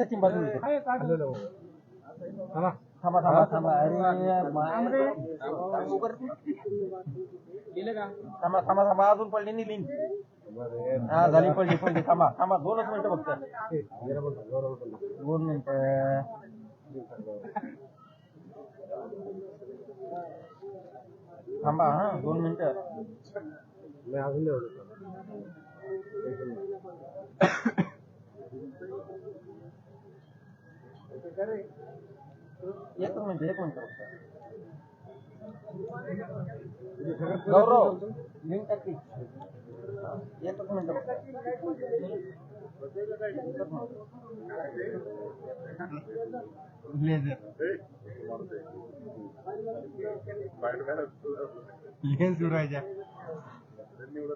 सचिन बाजू थांबा. थांबा थांबा अरे थांबा. थांबा. थांबा अजून पडली नाही लिंक हा झाली पडली पडली. थांबा थांबा. दोनच मिनिटं फक्त. दोन मिनिटं. थांबा हा दोन मिनिटं. एक मिनिट एक मिनिट. गौरव. लिंक टाकली हा, एकच मिनिट. लेन्स उडायच्या उद्याला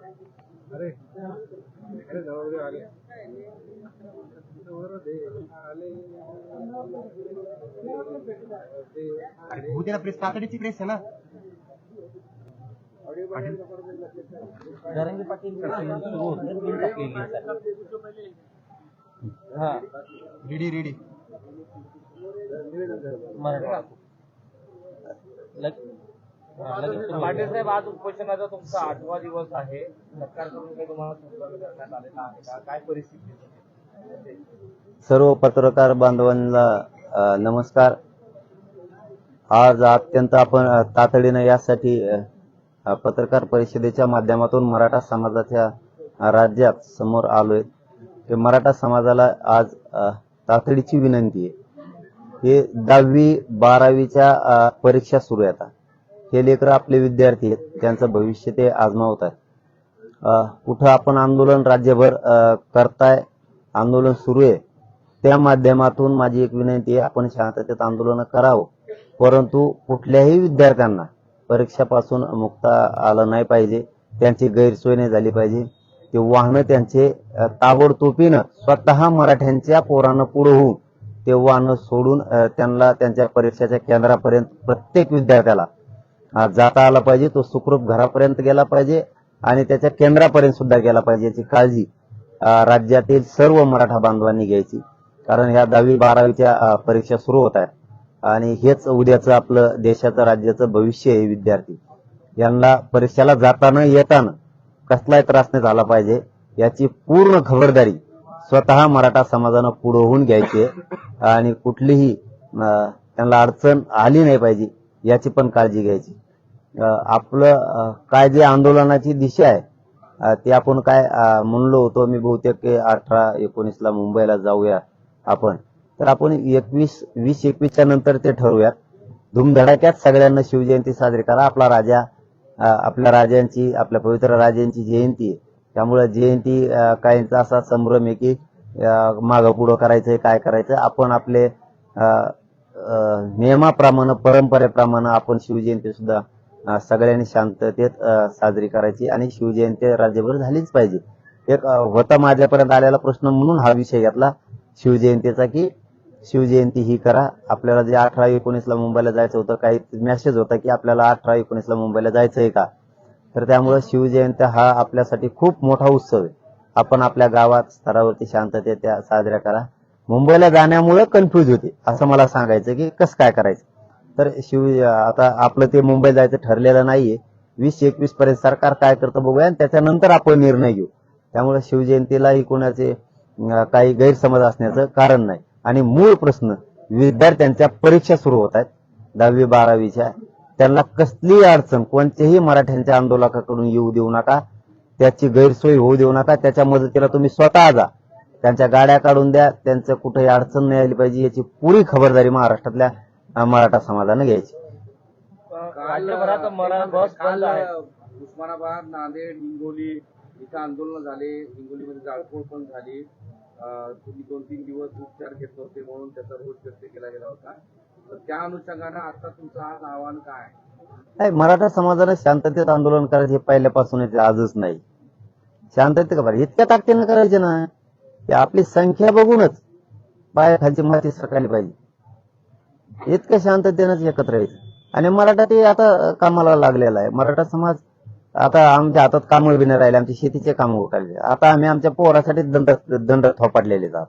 प्रेस तातडीची प्रेस आहे ना? सुरू होते लिंक टाकलेली आहे. हा. रेडी रेडी हा, पाटील होते. साहेब आज उपोषणाचा तुमचा आठवा दिवस आहे. सरकारकडून काही तुम्हाला करण्यात आलेला आहे का? काय परिस्थिती आहे? सर्व पत्रकार बांधवांना नमस्कार. आज अत्यंत आपण तातडीनं यासाठी पत्रकार परिषदेच्या माध्यमातून मराठा समाजाच्या राज्यात समोर आलोय. ते मराठा समाजाला आज तातडीची विनंती आहे. हे दहावी बारावीच्या परीक्षा सुरू आहेत हे लेकर आपले विद्यार्थी आहेत. त्यांचं भविष्य ते आजमावत आहेत. कुठं आपण आंदोलन राज्यभर करताय आंदोलन सुरू आहे. त्या माध्यमातून माझी एक विनंती आहे आपण शांततेत आंदोलन करावं. परंतु कुठल्याही विद्यार्थ्यांना परीक्षापासून मुक्ता आलं नाही पाहिजे त्यांची गैरसोय नाही झाली पाहिजे. ते वाहनं त्यांचे ताबडतोबीनं स्वतः मराठ्यांच्या पोरानं पुढे होऊन ते वाहनं सोडून त्यांना त्यांच्या परीक्षेच्या केंद्रापर्यंत प्रत्येक विद्यार्थ्याला जाता आला पाहिजे. तो सुखरूप घरापर्यंत गेला पाहिजे आणि त्याच्या केंद्रापर्यंत सुद्धा गेला पाहिजे याची काळजी राज्यातील सर्व मराठा बांधवांनी घ्यायची. कारण ह्या दहावी बारावीच्या परीक्षा सुरू होत आहेत. आणि हेच उद्याचं आपलं देशाचं राज्याचं भविष्य आहे विद्यार्थी. यांना परीक्षेला जाताना येताना कसलाही त्रास नाही झाला पाहिजे. याची पूर्ण खबरदारी स्वतः मराठा समाजानं पुढे होऊन घ्यायची आणि कुठलीही त्यांना अडचण आली नाही पाहिजे याची पण काळजी घ्यायची. आपलं काय जे आंदोलनाची दिशा आहे ते आपण काय म्हणलो होतो मी बहुतेक अठरा एकोणीसला मुंबईला जाऊया आपण. तर आपण एकवीस वीस एकवीसच्या नंतर ते ठरवूयात. धूमधडाक्यात सगळ्यांना शिवजयंती साजरी करा. आपला राजा आपल्या राजांची आपल्या पवित्र राजांची जयंती त्यामुळे जयंती काहींचा असा संभ्रम आहे की मागं पुढं करायचंय काय करायचं आपण आपले नियमाप्रमाणे परंपरेप्रमाणे आपण शिवजयंती सुद्धा सगळ्यांनी शांततेत साजरी करायची आणि शिवजयंती राज्यभर झालीच पाहिजे. एक होता माझ्यापर्यंत आलेला प्रश्न म्हणून हा विषय घेतला. शिवजयंतीचा की शिवजयंती ही करा. आपल्याला जे अठरा एकोणीसला मुंबईला जायचं होतं काही मेसेज होता की आपल्याला अठरा एकोणीसला मुंबईला जायचं आहे का? तर त्यामुळे शिवजयंती हा आपल्यासाठी खूप मोठा उत्सव आहे. आपण आपल्या गावात स्तरावरती शांततेत त्या साजऱ्या करा. मुंबईला जाण्यामुळे कन्फ्युज होते. असं मला सांगायचं की कसं काय करायचं? तर शिव आता आपलं ते मुंबई जायचं ठरलेलं नाहीये. वीस एकवीस पर्यंत सरकार काय करतं बघूया आणि त्याच्यानंतर आपण निर्णय घेऊ. त्यामुळे शिवजयंतीलाही कोणाचे काही गैरसमज असण्याचं कारण नाही. आणि मूळ प्रश्न विद्यार्थ्यांच्या परीक्षा सुरू होत आहेत. दहावी बारावीच्या. त्यांना कसलीही अडचण कोणत्याही मराठ्यांच्या आंदोलकाकडून येऊ देऊ नका. त्याची गैरसोय होऊ देऊ नका. त्याच्या मदतीला तुम्ही स्वतः जा. त्यांच्या गाड्या काढून द्या. त्यांचं कुठेही अडचण नाही आली पाहिजे याची पुरी खबरदारी महाराष्ट्रातल्या मराठा समाजानं घ्यायची. राज्यभरात मरा बस बंद काल आहे. उस्मानाबाद नांदेड हिंगोली इथं आंदोलन झाले. हिंगोलीमध्ये जाळपोळ पण झाली. अं, तुम्ही दोन तीन दिवस उपचार घेत होते म्हणून त्याचा रोष व्यक्त केला गेला होता. तर त्या अनुषंगानं आता तुमचं आज आव्हान काय आहे? नाही मराठा समाजानं शांततेत आंदोलन करायचे हे पहिल्यापासून आजच नाही. शांततेत का बरं? इतक्या ताकदीनं करायचे ना ते आपली संख्या बघूनच पायाखालची माती सरकारली पाहिजे. इतकं शांततेनंच एकत्र यायचं. आणि मराठा ते आता कामाला लागलेला आहे. मराठा समाज आता आमच्या हातात कामं बी नाही राहिले आमची शेतीचे कामं उठायले आता आम्ही आमच्या पोरासाठी दंड दंड थोपाटलेले जात.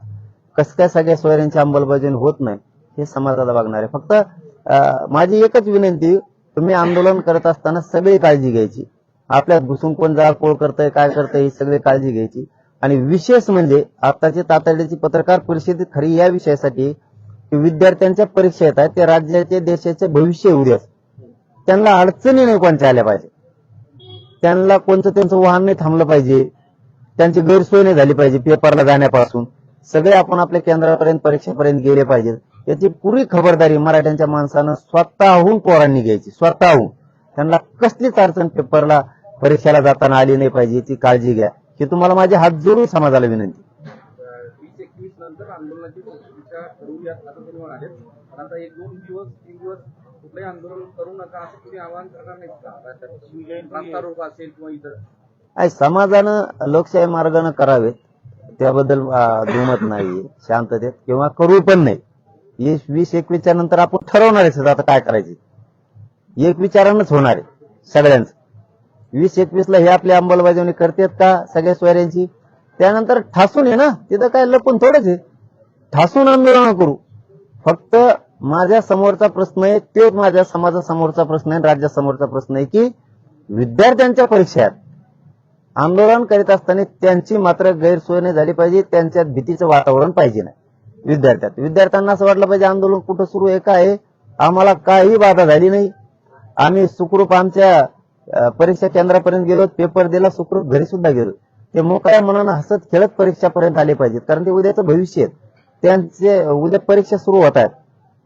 कस काय सगळ्या सोयऱ्यांची अंमलबजावणी होत नाही हे समाजाला बघणार आहे. फक्त माझी एकच विनंती तुम्ही आंदोलन करत असताना सगळी काळजी घ्यायची. आपल्यात घुसून कोण जाळपोळ करतंय काय करतंय ही सगळी काळजी घ्यायची. आणि विशेष म्हणजे आताची तातडीची पत्रकार परिषदेत खरी या विषयासाठी विद्यार्थ्यांच्या परीक्षा येत आहेत ते राज्याचे देशाचे भविष्य उद्या त्यांना अडचणी नाही कोणत्या आल्या पाहिजे. त्यांना कोणतं त्यांचं वाहन नाही थांबलं पाहिजे. त्यांची गैरसोय नाही झाली पाहिजे पेपरला जाण्यापासून. सगळे आपण आपल्या केंद्रापर्यंत परीक्षेपर्यंत गेले पाहिजेत. याची पुरी खबरदारी मराठ्यांच्या माणसानं स्वतःहून पोरांनी घ्यायची स्वतःहून. त्यांना कसलीच अडचण पेपरला परीक्षेला जाताना आली नाही पाहिजे याची काळजी घ्या. ही तुम्हाला माझे हात जोडून समाजाला विनंती. दिशा ठरवूयात असं तुम्ही म्हणाले पण आता एक दोन दिवस तीन दिवस कुठलंही आंदोलन करू नका असं तुम्ही आवाहन करणार नाहीत का? रोको असेल किंवा इतर. आहे समाजानं लोकशाही मार्गाने करावेत. त्याबद्दल दुमत नाही शांततेत. किंवा करू पण नाही वीस वीस एकवीसच्या नंतर आपण ठरवणारच आता काय करायचे. एक विचारानंच होणार आहे सगळ्यांचं. वीस एकवीस ला हे आपली अंमलबजावणी करतात का सगळ्या सोयऱ्यांची? त्यानंतर ठासून आहे ना तिथं काय लपून थोडंच आहे. ठासून आंदोलन करू. फक्त माझ्या समोरचा प्रश्न आहे तोच माझ्या समाजासमोरचा प्रश्न आहे राज्यासमोरचा प्रश्न आहे की विद्यार्थ्यांच्या परीक्षा आहेत आंदोलन करीत असताना त्यांची मात्र गैरसोय नाही झाली पाहिजे त्यांच्यात भीतीचं वातावरण पाहिजे नाही. विद्यार्थ्यात विद्यार्थ्यांना असं वाटलं पाहिजे आंदोलन कुठं सुरू आहे काय आहे? आम्हाला काही बाधा झाली नाही. आम्ही सुखरूप आमच्या परीक्षा केंद्रापर्यंत गेलो पेपर दिला सुखरूप घरी सुद्धा गेलो. ते मोकळ्या मनानं हसत खेळत परीक्षापर्यंत आले पाहिजेत कारण ते उद्याचं भविष्य आहे. त्यांचे उद्या परीक्षा सुरू होत आहेत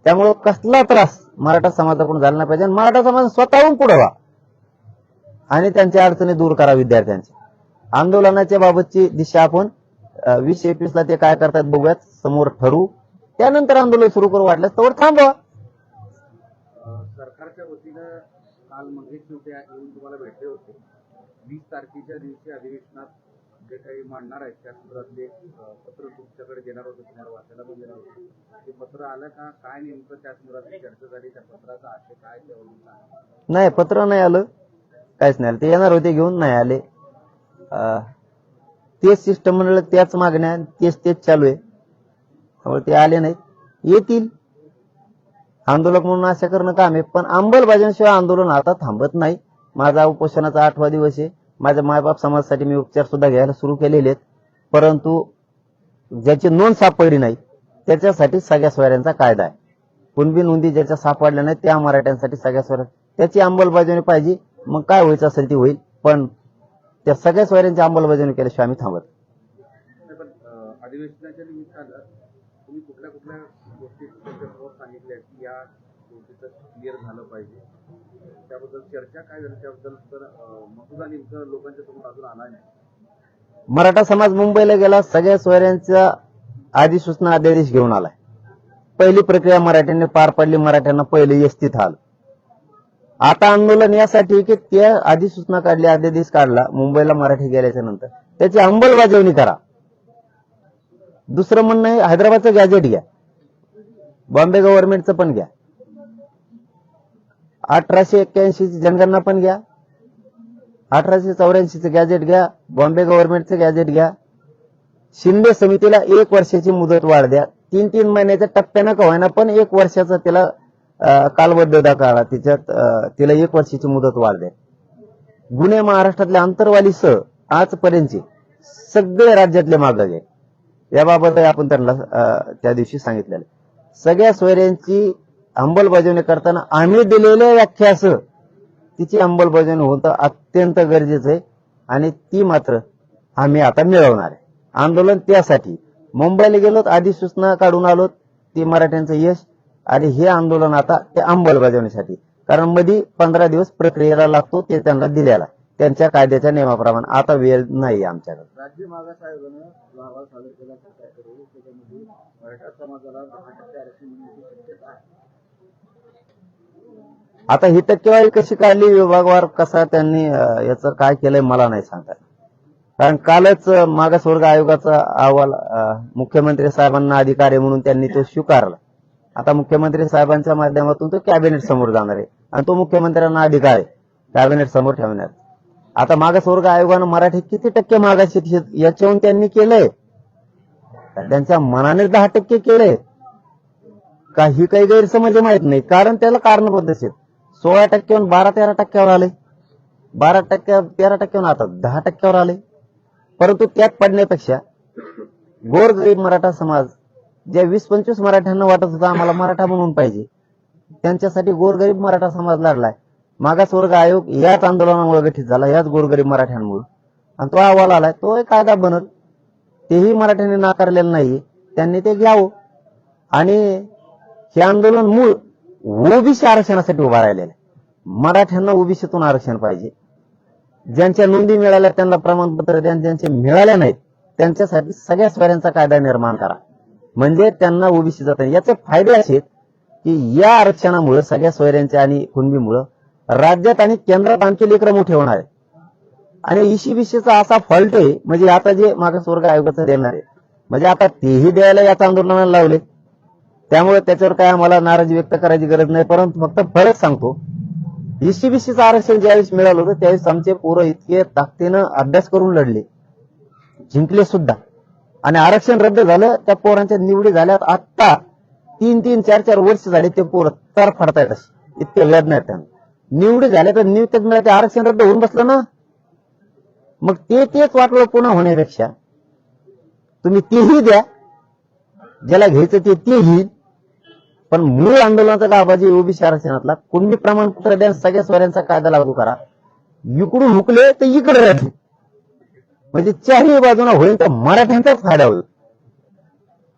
त्यामुळे कसला त्रास मराठा समाजाकडून झाला नाही पाहिजे. आणि मराठा समाज स्वतःहून पुढे व्हा. आणि त्यांच्या अडचणी दूर करा विद्यार्थ्यांची. आंदोलनाच्या बाबतची दिशा आपण वीस एकवीस ला ते काय करतात बघूयात. समोर ठरू. त्यानंतर आंदोलन सुरू करू वाटल्यास तर थांबवा. सरकारच्या वतीनं काल मंगेश येऊन तुम्हाला भेटले होते. वीस तारखेच्या दिवशी अधिवेशनात जे काही मांडणार आहेत त्या संदर्भातले पत्र तुमच्याकडे देणार होते तुम्हाला वाचायला पण देणार होते. ते पत्र आलं का? काय नेमकं त्या संदर्भातली चर्चा झाली? त्या पत्राचा आशय काय त्यावरून नाही पत्र नाही आलं. काहीच नाही आलं. ते येणार होते घेऊन नाही आले. तेच शिष्टमंडळ त्याच मागण्या तेच तेच चालू आहे. त्यामुळे ते आले नाहीत. येतील. आंदोलक म्हणून आशा करणं काम आहे पण अंमलबजावणीशिवाय आंदोलन आता थांबत नाही. माझा उपोषणाचा आठवा दिवस आहे. माझ्या मायबाप समाजासाठी मी उपचार सुद्धा घ्यायला सुरू केलेले आहेत. परंतु ज्याची नोंद सापडली नाही त्याच्यासाठी सगळ्या सोयऱ्यांचा कायदा आहे. कुणबी नोंदी ज्याच्या सापडल्या नाही त्या मराठ्यांसाठी सगळ्या सोयऱ्या त्याची अंमलबजावणी पाहिजे मग काय व्हायचं असेल ती होईल पण त्या सगळ्या सोयऱ्यांची अंमलबजावणी केल्याशिवाय आम्ही थांबत अधिवेशनाच्या निमित्तानं तुम्ही कुठल्या कुठल्या गोष्टी सांगितल्या की या गोष्टीचं क्लिअर झालं पाहिजे? त्याबद्दल चर्चा काय झाली त्याबद्दल तर मसुदा नेमकं लोकांच्या समोर अजून आला नाही. मराठा समाज मुंबईला गेला सगळ्या सोयऱ्यांचा अधिसूचना अध्यादेश घेऊन आलाय. पहिली प्रक्रिया मराठ्यांनी पार पाडली मराठ्यांना पहिले यस्तीत आलं आता आंदोलन यासाठी की त्या अधिसूचना काढली अध्यादेश काढला मुंबईला मराठी गेल्याच्यानंतर. त्याची अंमलबजावणी करा. दुसरं म्हणणं आहे हैदराबादचं गॅजेट घ्या. बॉम्बे गव्हर्नमेंटचं पण घ्या. अठराशे एक्क्याऐंशीची जनगणना पण घ्या. अठराशे चौऱ्याऐंशीचं गॅजेट घ्या. बॉम्बे गव्हर्नमेंटचं गॅजेट घ्या. शिंदे समितीला एक वर्षाची मुदत वाढ द्या तीन तीन महिन्याच्या टप्प्यानं का होईना पण एक वर्षाचा तिला कालबद्धता काढा. तिच्यात तिला एक वर्षाची मुदत वाढ द्या गुन्हे महाराष्ट्रातल्या अंतरवालीसह आजपर्यंतचे सगळे राज्यातले मागाचे आहे. याबाबत आपण त्यांना त्या दिवशी सांगितलेलं सगळ्या सोयऱ्यांची अंमलबजावणी करताना आम्ही दिलेल्या व्याख्यास तिची अंमलबजावणी होणं अत्यंत गरजेचं आहे आणि ती मात्र आम्ही आता मिळवणार आहे. आंदोलन त्यासाठी. मुंबईला गेलोत आधी सूचना काढून आलोत ती मराठ्यांचं यश आणि हे आंदोलन आता ते अंमलबजावणीसाठी. कारण मध्ये पंधरा दिवस प्रक्रियेला लागतो ते त्यांना दिलेला त्यांच्या कायद्याच्या नियमाप्रमाणे आता वेळ नाही आमच्याकडे. राज्य मागास आयोगानं अहवाल सादर केला मराठा समाजाला दहा टक्के आरक्षण मिळण्याची शक्यता आहे आता ही टक्केवारी कशी काढली विभागवार? कसा त्यांनी याचं काय केलंय मला नाही सांगता कारण कालच मागासवर्ग आयोगाचा अहवाल मुख्यमंत्री साहेबांना अधिकारी म्हणून त्यांनी तो स्वीकारला. आता मुख्यमंत्री साहेबांच्या माध्यमातून तो कॅबिनेट समोर जाणार आहे आणि तो मुख्यमंत्र्यांना अधिकार आहे कॅबिनेट समोर ठेवणार आता मागासवर्ग आयोगानं मराठी किती टक्के मागास याच्याहून त्यांनी केलंय? त्यांच्या मनाने दहा टक्के केले काही काही गैरसमज माहीत नाही. कारण त्याला कारणबद्ध आहेत. सोळा टक्क्यावरून बारा तेरा टक्क्यावर आले. बारा टक्क्या तेरा टक्क्यावर आता दहा टक्क्यावर आले. परंतु त्यात पडण्यापेक्षा गोरगरीब मराठा समाज ज्या वीस पंचवीस मराठ्यांना वाटत होता आम्हाला मराठा म्हणून पाहिजे त्यांच्यासाठी गोरगरीब मराठा समाज लढलाय. मागासवर्ग आयोग याच आंदोलनामुळे गठीत झाला याच गोरगरीब मराठ्यांमुळे. आणि तो अहवाल आलाय तो एक कायदा बनल. तेही मराठ्यांनी नाकारलेलं नाही त्यांनी ते घ्यावं. आणि हे आंदोलन मूळ ओबीसी आरक्षणासाठी उभा राहिलेलं आहे. मराठ्यांना ओबीसीतून आरक्षण पाहिजे. ज्यांच्या नोंदी मिळाल्या त्यांना प्रमाणपत्र द्या आणि ज्यांचे मिळाल्या नाहीत त्यांच्यासाठी सगळ्या स्वऱ्यांचा कायदा निर्माण करा. म्हणजे त्यांना ओबीसी जात. याचे फायदे असे आहेत की या आरक्षणामुळे सगळ्या सोयऱ्यांच्या आणि कुणबीमुळं राज्यात आणि केंद्रात आणखी लेकरं मोठे होणार आहे आणि ईशीबीसीचा असा फॉल्ट आहे म्हणजे आता जे मागासवर्ग आयोगाचं देणार आहे म्हणजे आता तेही द्यायला याच आंदोलनाला लावले. त्यामुळे त्याच्यावर काय आम्हाला नाराजी व्यक्त करायची गरज नाही. परंतु फक्त फरक सांगतो. एसीबीसीचं आरक्षण ज्यावेळेस मिळालं होतं त्यावेळेस आमचे पोरं इतके ताकदीनं अभ्यास करून लढले. जिंकले सुद्धा. आणि आरक्षण रद्द झालं त्या पोरांच्या निवडी झाल्यात. आत्ता तीन तीन चार चार वर्ष झाले ते पोरं तर फाडतायत असे इतके लढण्यात त्यांना. निवडी झाल्या तर नियुक्त मिळाले ते आरक्षण रद्द होऊन बसलं ना? मग ते तेच वाटलं पुन्हा होण्यापेक्षा तुम्ही तेही द्या. ज्याला घ्यायचं ते तेही. पण मूळ आंदोलनाचा गाभाजी ओबीसी आरक्षणातला. कुणबी प्रमाणपत्र द्या सगळ्या स्वऱ्यांचा कायदा लागू करा. इकडून हुकले तर इकडे राहते म्हणजे चारही बाजूला होईल तर मराठ्यांचाच फायदा होईल.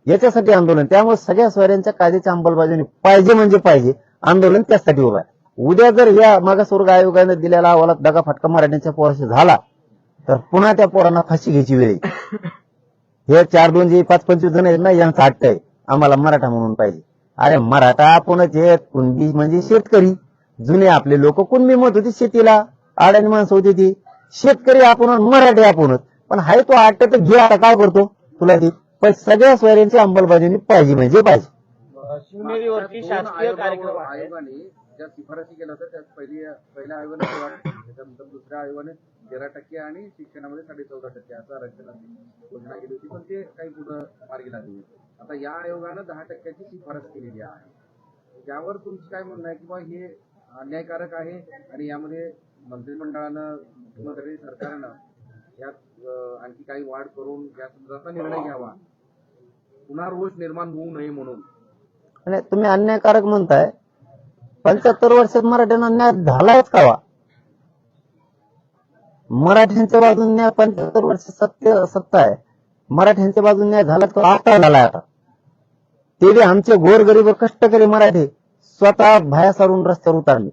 याच्यासाठी आंदोलन. त्यामुळे सगळ्या स्वऱ्यांच्या कायद्याच्या अंमलबजावणी पाहिजे म्हणजे पाहिजे. आंदोलन त्यासाठी उभं आहे. उद्या जर या मागासवर्ग आयोगाने दिलेला अहवालात दगाफटका मराठ्यांच्या पोराशी झाला तर पुन्हा त्या पोरांना फाशी घ्यायची वेळ येईल. हे चार दोन जे पाच पंचवीस जण आहेत ना यांचा हट्ट आहे. आम्हाला मराठा म्हणून पाहिजे. अरे मराठा आपणच आहेत. कुणबी म्हणजे शेतकरी. जुने आपले लोक कुणबी मत होती शेतीला. आड्याने माणसं होती ती. शेतकरी आपण मराठी आपणच. पण हाय तो हट्ट तर घे आता काय करतो? तुला ती पण सगळ्या स्वयंची अंमलबजावणी पाहिजे म्हणजे पाहिजे. शिवनेरीवरती शासकीय कार्यक्रम आयोगाने ज्या शिफारसी केल्या होत्या त्यात पहिली पहिल्या आयोगाने दुसऱ्या आयोगाने तेरा टक्के आणि शिक्षणामध्ये साडे चौदा टक्के असं आरक्षणाची घोषणा केली होती पण ते काही पुढं मार्गी लागली आता या आयोगानं दहा टक्क्याची शिफारस केलेली आहे. त्यावर तुमचं काय म्हणणं आहे? की बा हे अन्यायकारक आहे? आणि यामध्ये मंत्रिमंडळानं मुख्यमंत्री सरकारनं यात आणखी काही वाढ करून या संदर्भाचा निर्णय घ्यावा. पुन्हा रोष निर्माण होऊ नये म्हणून. आणि तुम्ही अन्यायकारक म्हणताय. पंच्याहत्तर वर्षात मराठ्यांना अन्याय झालाच कावा? मराठ्यांच्या बाजूने पंच्याहत्तर वर्ष सत्य सत्ता आहे. मराठ्यांच्या बाजूने झाला तो आता झाला आता. ते आमचे गोरगरीब कष्टकरी मराठी स्वतः भाया सारून रस्त्यावर उतारले.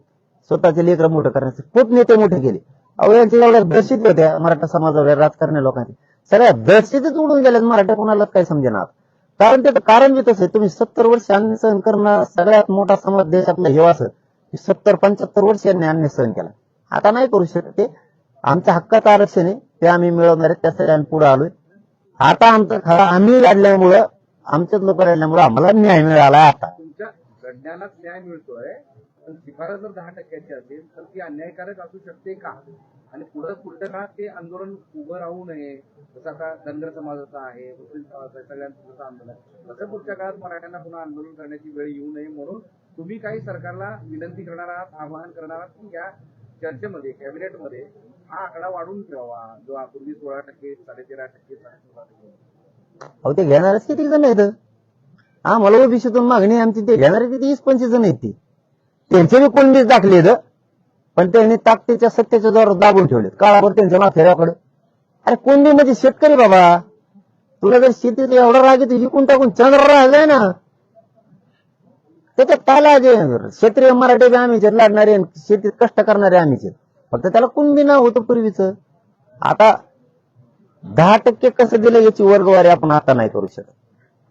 स्वतःचे लेकर मोठं करण्यासाठी खूप नेते मोठे केले. अहो यांच्या एवढ्या दहशत होत्या मराठा समाजावर राजकारणी लोकांची. सगळ्या दहशतीच उडून गेल्यात मराठा कोणालाच काही समजेना कारण त्याचं कारण बी तसं तुम्ही सत्तर वर्ष अन्य सहन करणं सगळ्यात मोठा समाज देश आपला असं सत्तर पंच्याहत्तर वर्ष यांनी अन्य सहन केला. आता नाही करू शकत ते. आमच्या हक्काचं आरक्षण आहे ते आम्ही मिळवणार आहे त्यासाठी आम्ही पुढे आलोय. आता आमचं खरा आम्ही लढल्यामुळं आमच्याच लोक लढल्यामुळं आम्हाला न्याय मिळाला आता. तुमच्या लढण्यालाच न्याय मिळतोय पण शिफारस जर दहा टक्क्याची असेल तर ती अन्यायकारक असू शकते का? आणि पुढे पुढच्या काळात ते आंदोलन उभं राहू नये जसं आता धनगर समाजाचा आहे मुस्लिम समाजाचा आहे सगळ्यांचं आंदोलन तसं पुढच्या काळात मराठ्यांना पुन्हा आंदोलन करण्याची वेळ येऊ नये म्हणून तुम्ही काही सरकारला विनंती करणार आहात आवाहन करणार आहात की या चर्चेमध्ये कॅबिनेटमध्ये हा आकडा वाढून ठेवावा जो पूर्वी सोळा टक्के साडेतेरा टक्के टक्के. अहो ते घेणारच किती जण आहेत? आम्हाला ओबीसीतून मागणी आमची ते घेणारे किती? वीस पंचवीस जण आहेत ते. त्यांचे बी कोणतीच दाखले पण त्यांनी ताकदीच्या सत्तेच्या द्वारा दाबून ठेवलेत. काळावर त्यांच्या माथेऱ्याकडे अरे कोणती म्हणजे शेतकरी बाबा. तुला जर शेतीत एवढा राग येतो विकून टाकून चंद्र राहिलाय ना. त्याच्यात त्याला जे क्षेत्रीय मराठी बी आम्हीच आहेत, लढणारे शेतीत कष्ट करणारे आम्हीच आहेत. फक्त त्याला कुणबी होतं पूर्वीच. आता दहा टक्के कसं दिलं याची वर्गवारी आपण आता नाही करू शकत.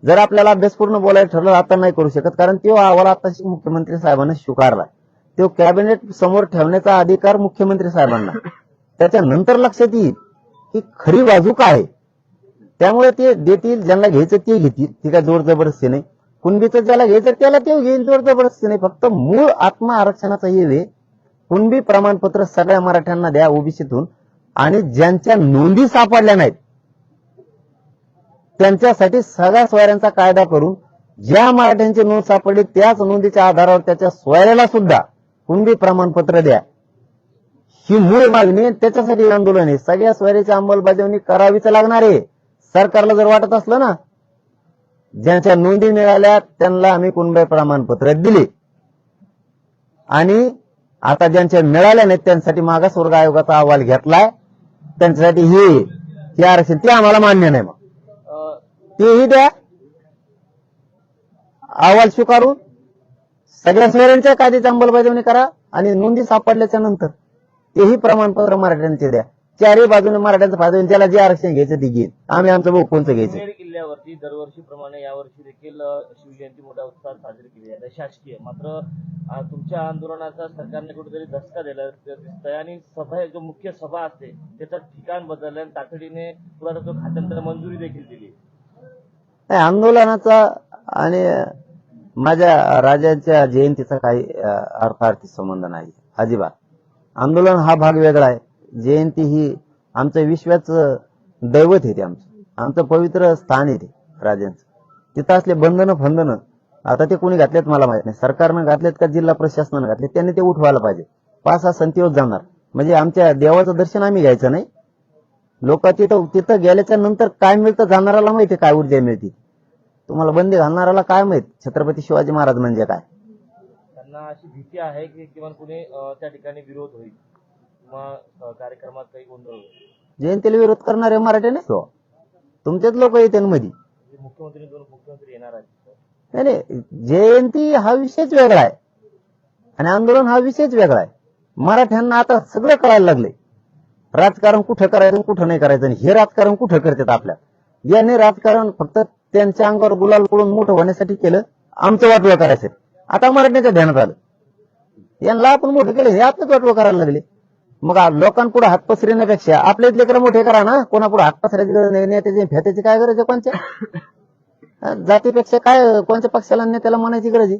जर आपल्याला अभ्यासपूर्ण बोलायला ठरलं आता नाही करू शकत कारण तो अहवाल आता मुख्यमंत्री साहेबांना स्वीकारला. तो कॅबिनेट समोर ठेवण्याचा अधिकार मुख्यमंत्री साहेबांना. त्याच्यानंतर लक्षात येईल की खरी बाजू काय आहे. त्यामुळे ते देतील ज्यांना घ्यायचं ते घेतील. ती काय जोर जबरदस्ती नाही. कुणबीचं ज्याला घ्यायचं त्याला ते घेईल जोर जबरदस्ती नाही. फक्त मूळ आत्मा आरक्षणाचा हे आहे कुणबी प्रमाणपत्र सगळ्या मराठ्यांना द्या ओबीसीतून. आणि ज्यांच्या नोंदी सापडल्या नाहीत त्यांच्यासाठी सगळ्या सोयऱ्यांचा कायदा करून ज्या मराठ्यांची नोंद सापडली त्याच नोंदीच्या आधारावर त्याच्या सोयऱ्याला सुद्धा कुणबी प्रमाणपत्र द्या. ही मूळ मागणी त्याच्यासाठी आंदोलन आहे. सगळ्या सोयऱ्याची अंमलबजावणी करावीच लागणार आहे. सरकारला जर वाटत असलं ना ज्यांच्या नोंदी मिळाल्या त्यांना आम्ही कुणबी प्रमाणपत्र दिले. आणि आता ज्यांच्या मिळाल्या नाहीत त्यांसाठी मागासवर्ग आयोगाचा अहवाल घेतलाय. त्यांच्यासाठी हे हे आरक्षण ते आम्हाला मान्य नाही मग. तेही द्या. अहवाल स्वीकारून सगळ्या सोयऱ्यांच्या कायद्याची अंमलबजावणी करा आणि नोंदी सापडल्याच्या नंतर तेही प्रमाणपत्र मराठ्यांचे द्या. चारही बाजूने मराठ्यांचा फायदा होईल ज्याला जे आरक्षण घ्यायचं ते घेईल. आम्ही आमचं बघू कोणतं घ्यायचं. किल्ल्यावरती दरवर्षीप्रमाणे यावर्षी देखील अ, शिवजयंती मोठ्या उत्साहात साजरी केली जाते. शासकीय मात्र अ, तुमच्या आंदोलनाचा सरकारने कुठेतरी धसका दिला दिसतोय आणि सभा जो मुख्य सभा असते त्याचं ठिकाण बदललं आणि तातडीने पुरातत्व खात्यानं मंजुरी देखील दिली. नाही आंदोलनाचा आणि माझ्या राजाच्या जयंतीचा काही अ, अर्थार्थी संबंध नाही. अजिबात. आंदोलन हा भाग वेगळा आहे. जयंती ही आमचं विश्वाचं दैवत आहे ते आमचं. आमचं पवित्र स्थान आहे ते राजांचं. तिथं असले बंधनं फंधनं आता ते कोणी घातलेत मला माहीत नाही. सरकारनं घातलेत का जिल्हा प्रशासनानं घातले त्यांनी ते उठवायला पाहिजे. पाच हा संतीवर जाणार. म्हणजे आमच्या देवाचं दर्शन आम्ही घ्यायचं नाही. लोक तिथं तिथं गेल्याच्यानंतर काय मिळतं जाणाराला माहिती काय ऊर्जा मिळते. तुम्हाला बंदी घालणाराला काय माहीत? छत्रपती शिवाजी महाराज म्हणजे काय? त्यांना अशी भीती आहे की किमान कुणी त्या ठिकाणी विरोध होईल. किंवा कार्यक्रमात काही गोंधळ जयंतीला विरोध करणारे मराठी नाही हो. तुमचेच लोक येते मध्ये म्हणजे मुख्यमंत्री दोन मुख्यमंत्री येणार आहेत. नाही नाही. जयंती हा विषयच वेगळा आहे. आणि आंदोलन हा विषयच वेगळा आहे. मराठ्यांना आता सगळं कळायला लागलंय. राजकारण कुठं करायचं आणि कुठं नाही करायचं आणि हे राजकारण कुठं करतात आपल्या? याने राजकारण फक्त त्यांच्या अंगावर गुलाल पडून मोठं होण्यासाठी केलं आमचं वाटवं करायचं. आता मराठ्यांच्या ध्यानात आलं. यांना आपण मोठं केलं हे आपलंच वाटवं करायला लागले. मग लोकांपुढे हात पसरण्यापेक्षा आपल्या लेकर मोठे करा ना. कोणापुढे हात पसरायची गरज नाही. नेत्याची फेत्याची काय गरज आहे कोणच्या? अं, जातीपेक्षा काय कोणत्या पक्षाला नेत्याला म्हणायची गरज आहे?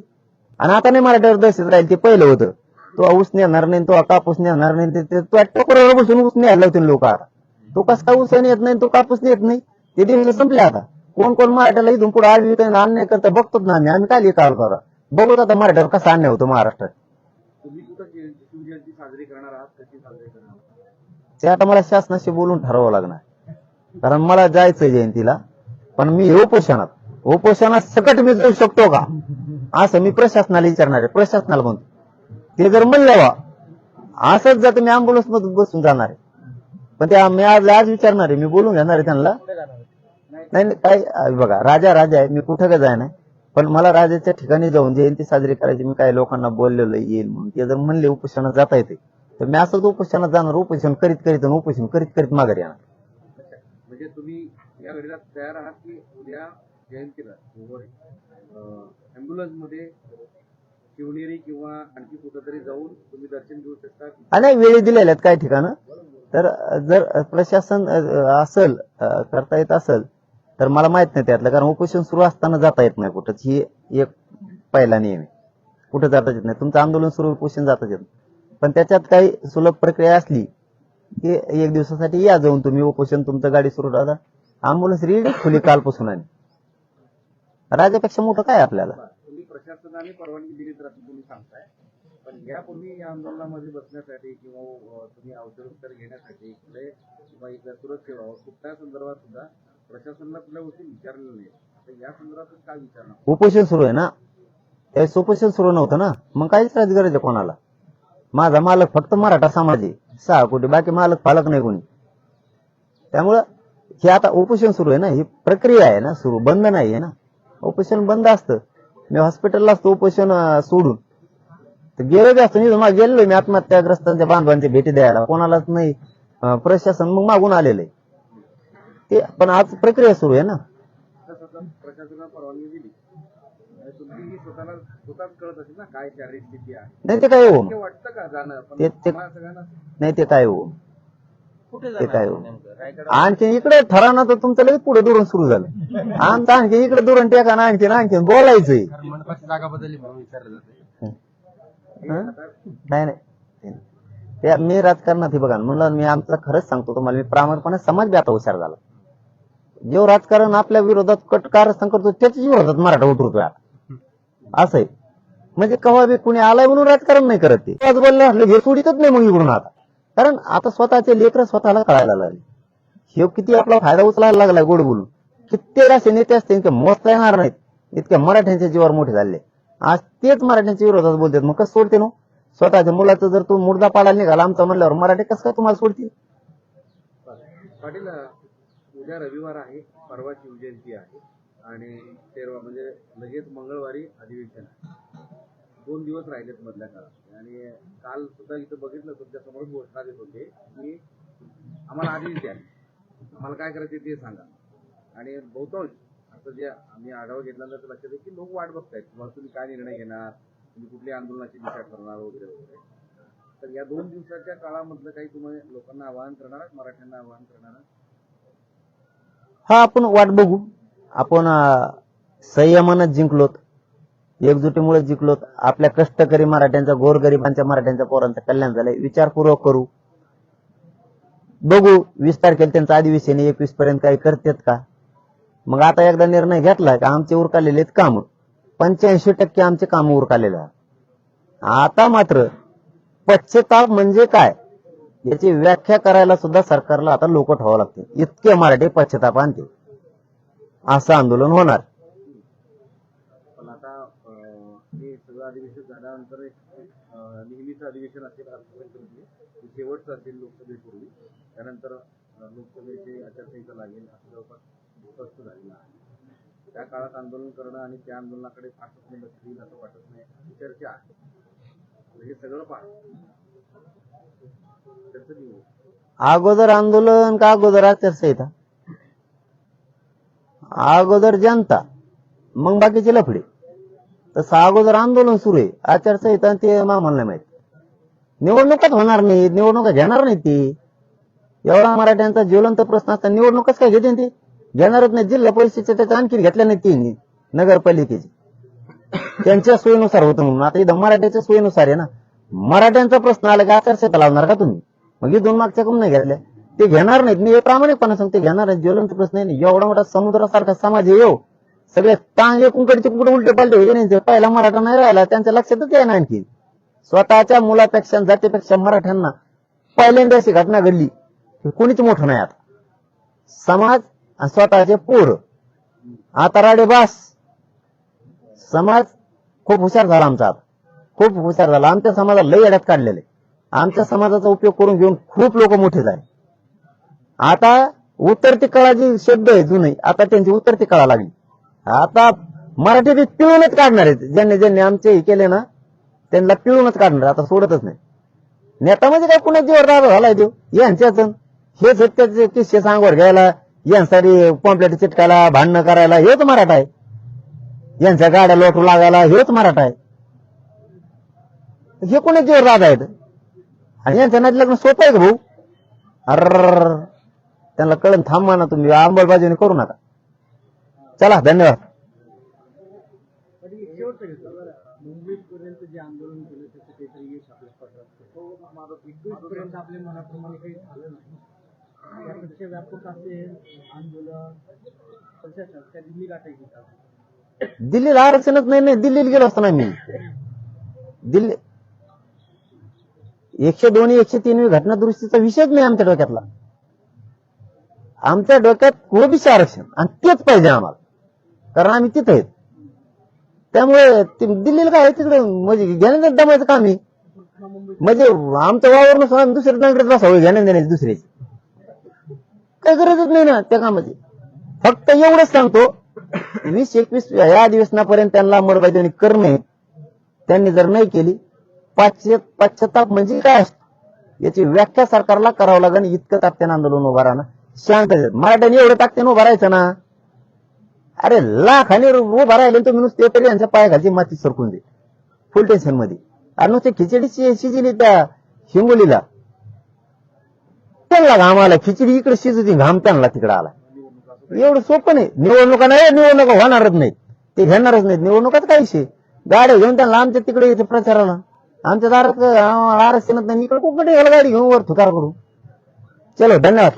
आणि आता नाही मराठ्यावर दहशत राहील ते पहिलं होतं. तो ऊस नेणार नाही तो कापूस नेणार नाही ते- टोकरावर बसून ऊस न्यायला लावतील लोक आता. तो कसा काय ऊस नेत नाही तो कापूस नेत नाही. ते दिवस संपले आता. कोण कोण मराठ्याला इथून पुढे आडवी अन्याय करता बघतोच ना आम्ही. आम्ही काय लिहितो करा बघूत आता मराठ्यावर कसा अन्याय होतो महाराष्ट्रात तुम्ही कुठं जय- शिवजयंती साजरी करणार आहात कशी साजरी करणार आहात? ते आता मला शासनाशी बोलून ठरवावं लागणार. कारण मला जायचंय जयंतीला पण मी उपोषणात उपोषणात सकट मी जाऊ शकतो का? असं मी प्रशासनाला विचारणार आहे. प्रशासनाला म्हणतो. ते जर म्हणलं बा असंच जातं मी अँबुलन्स मधून बसून जाणार आहे. पण त्या मी आज आज विचारणार आहे. मी बोलून घेणार आहे त्यांना. नाही नाही, काय बघा राजा राजा आहे. मी कुठं का जाय नाही पण मला राजाच्या ठिकाणी जाऊन जयंती साजरी करायची मी काय लोकांना बोललेलं येईल म्हणून. ते जर म्हणले उपोषणात जाता येते. तर मी असंच उपोषणात जाणार? उपोषण करीत करीत आणि उपोषण करीत करीत माघारी येणार. म्हणजे तुम्ही या वेळेला तयार आहात की उद्या जयंतीला? अँब्युलन्समध्ये शिवनेरी किंवा आणखी कुठंतरी जाऊन तुम्ही दर्शन घेऊ शकता आणि वेळी दिलेल्या आहेत काही ठिकाणं? तर जर प्रशासन असल करता येत असेल तर मला माहीत नाही त्यातलं कारण उपोषण सुरू असताना जाता येत नाही कुठंच. ही एक पहिला नियम आहे. कुठं जाता येत नाही. तुमचं आंदोलन सुरू उपोषण जाता येत नाही. पण त्याच्यात काही सुलभ प्रक्रिया असली की एक दिवसासाठी या जाऊन तुम्ही उपोषण तुमचं गाडी सुरू राहता अँब्युलन्स रेडी खुली कालपासून आणि राजापेक्षा मोठं काय आपल्याला? तुम्ही प्रशासनाने परवानगी दिली तर असं तुम्ही सांगताय. पण यापूर्वी या आंदोलनामध्ये बसण्यासाठी किंवा तुम्ही औषध उपचार घेण्यासाठी इकडे किंवा इकडे सुरक्षे कुठल्या संदर्भात सुद्धा प्रशासनाला कुठल्या गोष्टी विचारलेल्या नाही आता या संदर्भात काय विचारणार उपोषण सुरू आहे ना? त्यावेळेस उपोषण सुरू नव्हतं ना? मग काहीच राज गरज आहे कोणाला? माझा मालक फक्त मराठा समाज आहे. सहा कोटी बाकी मालक पालक नाही कोणी. त्यामुळं हे आता उपोषण सुरू आहे ना ही प्रक्रिया आहे ना सुरू बंद नाही आहे ना. उपोषण बंद असतं. मी हॉस्पिटलला असतो उपोषण सोडून. तर गेलो बी असतो मी गेलेलो मी आत्महत्याग्रस्तांच्या बांधवांची भेटी द्यायला. कोणालाच नाही. प्रशासन मग मागून आलेलं आहे. ते पण आज प्रक्रिया सुरू आहे ना. तसं तर प्रशासनानं परवानगी दिली. आणि तुमची ही स्वतःला स्वतःच कळत असेल ना काय शारीरिक स्थिती आहे. नाही ते काय हो ते वाटतं का जाणं? पण ते- ते- तुम्हाला सगळ्यांना नाही ते काय हो कुठे ते काय जाणार हो नेमकं? आणखी इकडे ठराना तर तुमचं लगेच पुढे दुरून सुरू झालं. आमचं आणखी इकडे दुरण टेका ना आणखी आणखी बोलायचंय. कारण मंडपाची जागा बदलली म्हणून विचारलं जाते हं? नाही नाही. ते मी राजकारणात हे बघा म्हणलं मी आमचं खरंच सांगतो तुम्हाला मी प्रामाणिकपणे समाज बी आता हुशार झाला. जे राजकारण आपल्या विरोधात कट कारस्थान करतो त्याच्याच विरोधात मराठा उठवतोय आता. असं आहे म्हणजे कवा बी कुणी आलाय म्हणून राजकारण नाही करत ते. आज असलं हे सोडितच नाही मग इकडून आता. कारण आता स्वतःचे लेकर स्वतःला कळायला लागले. हे किती आपला फायदा उचलायला लागलाय गोड बोलून. कित्येक असे नेते असते इतके मोजता येणार नाहीत. इतक्या मराठ्यांच्या जीवावर मोठे झाले. आज तेच मराठ्यांच्या विरोधात बोलतात. मग कसं सोडते ना? स्वतःच्या मुलाचं जर तू मुर्दा पाडायला निघाला आमचा म्हणल्यावर मराठी कसं काय तुम्हाला सोडतील? पाटील उद्या रविवार आहे परवा शिवजयंती आहे आणि तेरवा म्हणजे लगेच मंगळवारी अधिवेशन आहे. दोन दिवस राहिलेत मधल्या काळात आणि काल सुद्धा इथं बघितलं तुमच्यासमोर घोषणा देत होते की आम्हाला आदेश द्या. आम्हाला काय करायचे ते सांगा. आणि बहुतांश असं जे आम्ही आढावा घेतल्यानंतर लक्षात येईल की लोक वाट बघतायत. तुम्हाला तुम्ही काय निर्णय घेणार? तुम्ही कुठल्या आंदोलनाची दिशा करणार वगैरे वगैरे. तर या दोन दिवसाच्या काळामधलं काही तुम्ही लोकांना आवाहन करणार मराठ्यांना आवाहन करणार आहात? हा आपण वाट बघू. आपण संयमानं जिंकलोत एकजुटीमुळे जिंकलोत आपल्या कष्टकरी मराठ्यांचा गोरगरिबांच्या मराठ्यांच्या पोरांचं कल्याण झालंय विचारपूर्वक करू. बघू वीस तारखेला त्यांचा अधिवेशन एकवीस पर्यंत काही करतात का? मग आता एकदा निर्णय घेतलाय का आमचे उरकालेले आहेत काम. पंच्याऐंशी टक्के आमचे काम उरकालेले आता मात्र पश्चाताप म्हणजे काय? याची व्याख्या करायला सुद्धा सरकारला आता लोक ठेवावं लागते इतके मराठी पश्चाताप आणते असं आंदोलन होणार. पण आता हे सगळं अधिवेशन झाल्यानंतर एक नेहमीचं अधिवेशन असेल त्यानंतर लागेल जवळपास स्पष्ट झालेलं आहे. त्या काळात आंदोलन करणं आणि त्या आंदोलनाकडे फारसं लक्ष देईल असं वाटत नाही चर्चा आहे. हे सगळं पहा अगोदर आंदोलन का अगोदर आचारसंहिता अगोदर जनता मग बाकीचे लफडे. तसं अगोदर आंदोलन सुरू आहे. आचारसंहिता ते आम्हाला नाही माहीत. निवडणुकाच होणार नाही निवडणुका घेणार नाही ती. एवढा मराठ्यांचा ज्वलंत प्रश्न असता निवडणुकाच काय घेते ते? घेणारच नाही जिल्हा परिषदेच्या त्याच्या आणखी घेतल्या नाही ती नगरपालिकेची. त्यांच्या सोयीनुसार होतं म्हणून. आता इथं मराठ्याच्या सोयीनुसार आहे ना. मराठ्यांचा प्रश्न आला की आचारसंहिता लावणार का तुम्ही? मग दोन मागच्या कम नाही घेतल्या? ते घेणार नाहीत. मी हे प्रामाणिकपणे सांगते घेणार नाही ज्वलंत प्रश्न आहे नाही. एवढा मोठा समुद्रासारखा समाज येऊ सगळे तांगे कुंकडचे कुंकड उलटे पालटे होते नाही पहिला मराठा नाही राहिला त्यांच्या लक्षातच येणार आणखी. स्वतःच्या मुलापेक्षा जातीपेक्षा मराठ्यांना पहिल्यांदा अशी घटना घडली की कोणीच मोठं नाही आता. समाज आणि स्वतःचे पोर. आता राडे बास समाज खूप हुशार झाला आमचा आता. खूप हुशार झाला. आमच्या समाजाला लई अड्यात काढलेले. आमच्या समाजाचा उपयोग करून घेऊन खूप लोक मोठे झाले. आता उतरती कळा जी शब्द आहे जुने आता त्यांची उतरती कळा लागली. आता मराठीत पिळूनच काढणार आहेत. ज्यांनी ज्यांनी आमचे हे केले ना त्यांना पिळूनच काढणार आता सोडतच नाही. नेता म्हणजे काय? कुणा जीवर राजा झालाय देव यांच्याच हे सत्याचे किस्से सांगवर घ्यायला यांसाठी पॉम्पलेट चिटकायला भांडणं करायला हेच मराठा आहे. यांच्या गाड्या लोटू लागायला हेच मराठा आहे. हे कोणी जीवर राजा आहेत? आणि यांच्या नाती लग्न सोपं आहे का भाऊ? अर त्यांना कळण थांबवा ना तुम्ही अंमलबजावणी करू नका. चला धन्यवाद? दिल्लीला आरक्षणच नाही नाही दिल्लीला गेलो असतो ना मी. दिल्ली एकशे दोन एकशे तीन घटना दुरुस्तीचा विषयच नाही आमच्या डोक्यातला. आमच्या डोक्यात ओबीसी आरक्षण आणि तेच पाहिजे आम्हाला. कारण आम्ही तिथे आहेत. त्यामुळे ते दिल्लीला काय तिकडे म्हणजे घेण्याचं दमायचं काम आहे. म्हणजे आमचं वावर नसून दुसऱ्या नागरिक बसावं घेण्या देण्याची दुसऱ्याची. काही गरजच नाही ना त्या कामाची. फक्त एवढंच सांगतो वीस एकवीस या अधिवेशनापर्यंत त्यांना अंमलबजावणी करणे त्यांनी जर नाही केली पश्चाताप म्हणजे काय असतो? याची व्याख्या सरकारला करावं लागेल इतकं ताकत्यानं आंदोलन उभा राहणं. शांत मराठ्याने एवढं ताकत्यानं उभा राहायचं ना? अरे लाखाने उभा राहिले तुम्ही नुसते तरी यांच्या पायाखालची माती सरकून दे. फुल टेन्शनमध्ये. आणि नुसते खिचडी शिजली त्या हिंगोलीला. त्यांना घाम आला. खिचडी इकडे शिजती घाम त्यांना तिकडे आला. एवढं सोपं नाही. निवडणुका नाही निवडणुका होणारच नाहीत. ते घेणारच नाहीत. निवडणुकाच काय विषय? गाड्या घेऊन त्यांना आमच्या तिकडे येते प्रचाराला. आमच्या दारात अं, आरक्षणात नाही. इकडे कुठे गाडी घेऊन वर थुकार करू. चलो धन्यवाद.